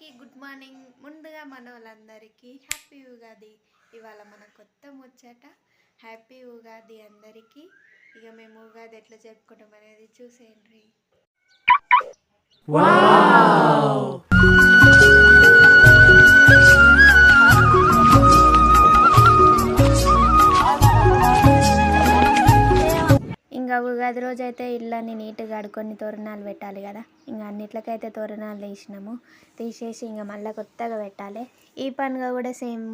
అందరికీ good morning. ముందుగా మన వాళ్ళందరికీ హ్యాపీ ఉగాది. ఇవాళ మన కొత్త ముచ్చట హ్యాపీ ఉగాది అందరికీ. ఇక మేము ఉగాది ఎట్లా చెప్పుకుంటాం అనేది చూసేయండి. ఉగాది రోజు అయితే ఇళ్ళని నీట్గా అడుకొని తోరణాలు పెట్టాలి కదా. ఇంకా అన్నిట్లకైతే తోరణాలు తీసినాము. తీసేసి ఇంకా మళ్ళీ కొత్తగా పెట్టాలి. ఈ పండుగ కూడా సేమ్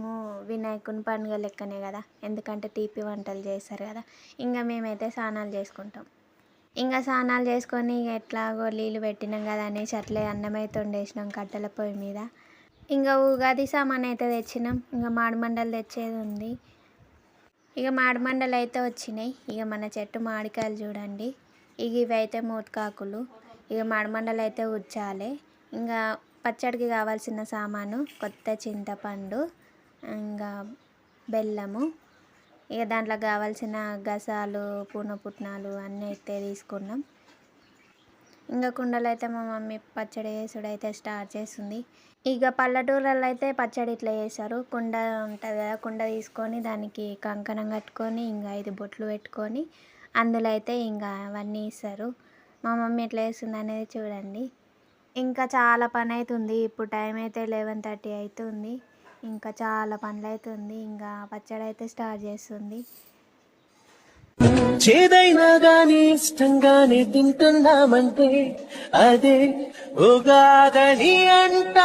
వినాయకుని పండుగ లెక్కనే కదా. ఎందుకంటే తీపి వంటలు చేస్తారు కదా. ఇంకా మేమైతే స్నానాలు చేసుకుంటాం. ఇంకా స్నానాలు చేసుకొని ఎట్లాగో నీళ్ళు పెట్టినాం కదా అనేసి అట్లే అన్నం అయితే వండేసినాం కట్టెల పొయ్యి మీద. ఇంకా ఉగాది సామాన్ అయితే తెచ్చినాం. ఇంకా మామిడి తెచ్చేది ఉంది. ఇక మాడిమండలు అయితే వచ్చినాయి. ఇక మన చెట్టు మామిడికాయలు చూడండి. ఇక ఇవైతే మూతకాకులు. ఇక మాడిమండలు అయితే ఉచ్చాలి. ఇంకా పచ్చడికి కావాల్సిన సామాను కొత్త చింతపండు ఇంకా బెల్లము. ఇక దాంట్లో కావాల్సిన గసాలు పూన పుట్నాలు అన్నీ అయితే తీసుకున్నాం. ఇంకా కుండలు అయితే మా మమ్మీ పచ్చడి చేసుడు అయితే స్టార్ట్ చేస్తుంది. ఇక పల్లెటూర్లలో అయితే పచ్చడి ఇట్లా చేస్తారు. కుండ ఉంటుంది కదా కుండ తీసుకొని దానికి కంకణం కట్టుకొని ఇంకా ఐదు బొట్లు పెట్టుకొని అందులో అయితే ఇంకా అవన్నీ ఇస్తారు. మా మమ్మీ ఎట్లా వేస్తుంది అనేది చూడండి. ఇంకా చాలా పని అవుతుంది ఇప్పుడు టైం అయితే లెవెన్ థర్టీ అవుతుంది. ఇంకా చాలా పనులు అవుతుంది ఇంకా పచ్చడి అయితే స్టార్ట్ చేస్తుంది. చేదైనా గాని ఇష్టంగానే తింటున్నామంటే అదే ఉగాదని అంట.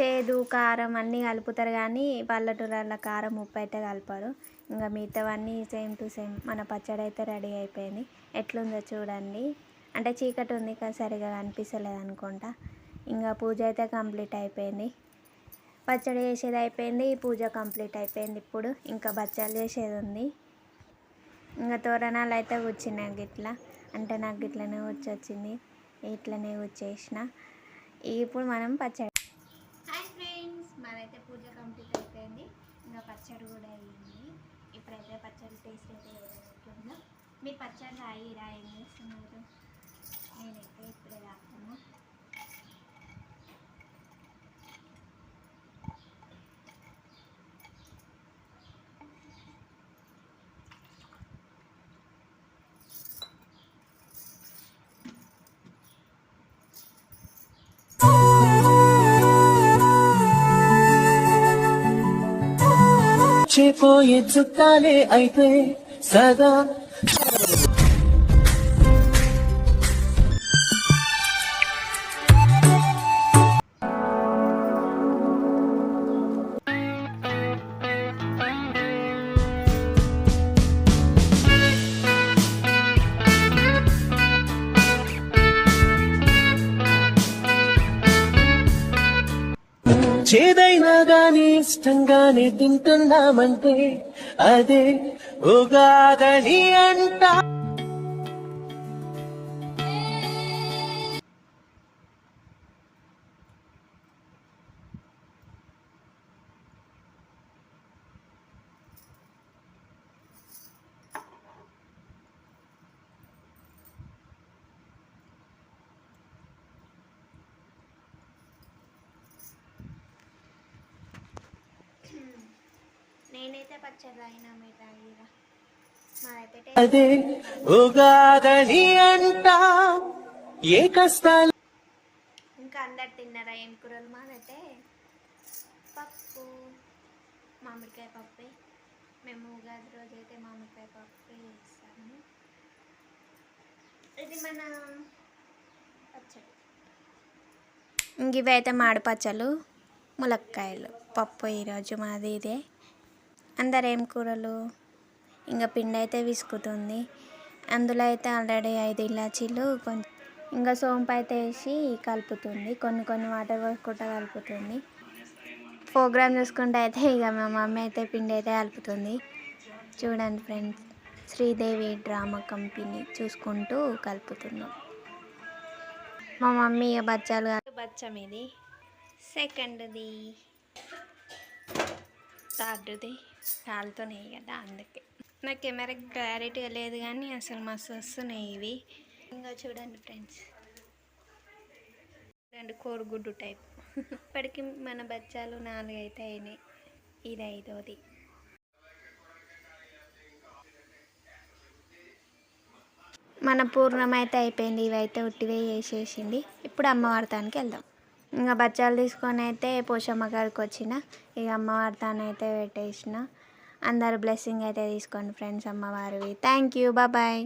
చేదు కారం అన్నీ కలుపుతారు కానీ పల్లెటూళ్ళ కారం ఉప్పు అయితే కలపరు. ఇంకా మిగతావన్నీ సేమ్ టు సేమ్ మన పచ్చడి అయితే రెడీ అయిపోయింది. ఎట్లుందో చూడండి. అంటే చీకటి ఉంది కదా సరిగా కనిపిస్తలేదు అనుకుంటా. ఇంకా పూజ అయితే కంప్లీట్ అయిపోయింది. పచ్చడి చేసేది అయిపోయింది పూజ కంప్లీట్ అయిపోయింది ఇప్పుడు. ఇంకా బచ్చాలు చేసేది ఉంది. ఇంకా తోరణాలు అయితే కూర్చున్నాయి గిట్లా. అంటే నాకు గిట్లనే వచ్చొచ్చింది ఇట్లనే కూర్చేసిన ఇప్పుడు మనం పచ్చడి హాయ్ ఫ్రెండ్స్ మనైతే పూజ కంప్లీట్ అయిపోయింది. ఇంకా పచ్చడి కూడా అయ్యింది ఇప్పుడైతే పచ్చడి టేస్ట్ అయితే ఏదైనా మీరు పచ్చడి రాయి రాయి ఏం చేస్తున్నారు? నేనైతే ఇప్పుడే రాకున్నా చేపోయే చుట్టాలే అయితే సదా. చేద ఇష్టంగానే తింటున్నామంటే అదే ఉగాదని అంటా. నేనైతే పచ్చడి రాయినా మాదైతే టేస్ట్ అదే ఉగాదని అంట ఏ కష్టాలు? ఇంకా అందరు తిన్నారా? ఏం కూరలు మాదైతే? పప్పు మామిడికాయ పప్పే. మేము ఉగాది రోజు అయితే మామిడికాయ పప్పు చేస్తాము. ఇది మన పచ్చడి. ఇంక ఇవి అయితే మాడి పచ్చలు ములక్కాయలు. పప్పు ఈరోజు మాది ఇదే. అందరు ఏం కూరలు? ఇంకా పిండి అయితే విసుకుతుంది. అందులో అయితే ఆల్రెడీ ఐదు ఇలాచీలు కొంచెం ఇంకా సోంపు అయితే వేసి కలుపుతుంది. కొన్ని కొన్ని వాటర్ పోసుకుంటా కలుపుతుంది. ప్రోగ్రామ్ చూసుకుంటే అయితే ఇక మా మమ్మీ అయితే పిండి అయితే కలుపుతుంది. చూడండి ఫ్రెండ్స్ శ్రీదేవి డ్రామా కంపెనీ చూసుకుంటూ కలుపుతున్నాం. మా మమ్మీ ఇక బచ్చాలు బచ్చం ఇది. సెకండ్ది. థర్డ్ది కాలుతున్నాయి కదా అందుకే. నా కెమెరా క్లారిటీగా లేదు కానీ అసలు మస్తు వస్తున్నాయి ఇవి. ఇంకా చూడండి ఫ్రెండ్స్. అండ్ కోడిగుడ్డు టైప్. ఇప్పటికి మన బచ్చాలు నాలుగు అయితే అయినాయి. ఇది ఐదోది. మన పూర్ణం అయితే అయిపోయింది. ఇవైతే ఉట్టివే చేసేసింది ఇప్పుడు అమ్మవారితానికి వెళ్దాం. ఇంకా బచ్చాలు తీసుకొని అయితే పోషమ్మ గారికి వచ్చిన. ఇక అమ్మవారితాన్ని అయితే పెట్టేసిన. అందరు బ్లెస్సింగ్ అయితే తీసుకోండి ఫ్రెండ్స్ అమ్మవారివి. Thank you bye